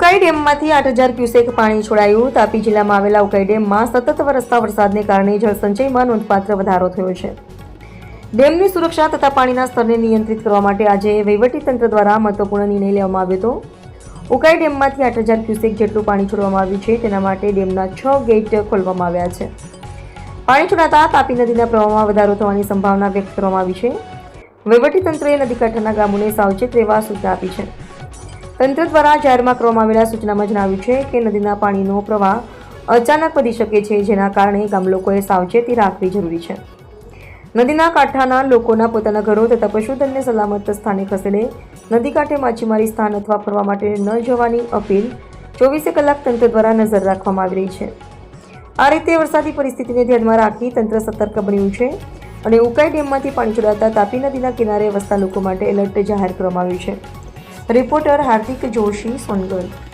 ડેમમાંથી આઠ હજાર ક્યુસેક પાણી છોડાયું. તાપી જિલ્લામાં આવેલા ઉકાઈ ડેમમાં સતત વરસતા વરસાદને કારણે જળસંચયમાં નોંધપાત્ર વધારો થયો છે. ડેમની સુરક્ષા તથા પાણીના સ્તરને નિયંત્રિત કરવા માટે આજે વહીવટીતંત્ર દ્વારા મહત્વપૂર્ણ નિર્ણય લેવામાં આવ્યો હતો. ઉકાઈ ડેમમાંથી આઠ હજાર ક્યુસેક જેટલું પાણી છોડવામાં આવ્યું છે. તેના માટે ડેમના છ ગેટ ખોલવામાં આવ્યા છે. પાણી છોડાતા તાપી નદીના પ્રવાહમાં વધારો થવાની સંભાવના વ્યક્ત કરવામાં આવી છે. વહીવટીતંત્રએ નદીકાંઠાના ગામોને સાવચેત રહેવા સૂચના આપી છે. તંત્ર દ્વારા જાહેરમાં કરવામાં આવેલા સૂચનામાં જણાવ્યું છે કે નદીના પાણીનો પ્રવાહ અચાનક વધી શકે છે, જેના કારણે ગામ લોકોએ સાવચેતી રાખવી જરૂરી છે. નદીના કાંઠાના લોકોના પોતાના ઘરો તથા પશુધનને સલામત સ્થાને ખસેડે, નદી કાંઠે માછીમારી સ્થાન અથવા ફરવા માટે ન જવાની અપીલ ચોવીસે કલાક તંત્ર દ્વારા નજર રાખવામાં આવી રહી છે. આ રીતે વરસાદી પરિસ્થિતિને ધ્યાનમાં રાખી તંત્ર સતર્ક બન્યું છે અને ઉકાઈ ડેમમાંથી પાણી છોડાતા તાપી નદીના કિનારે વસતા લોકો માટે એલર્ટ જાહેર કરવામાં આવ્યું છે. રિપોર્ટર હાર્દિક જોશી સોનગઢ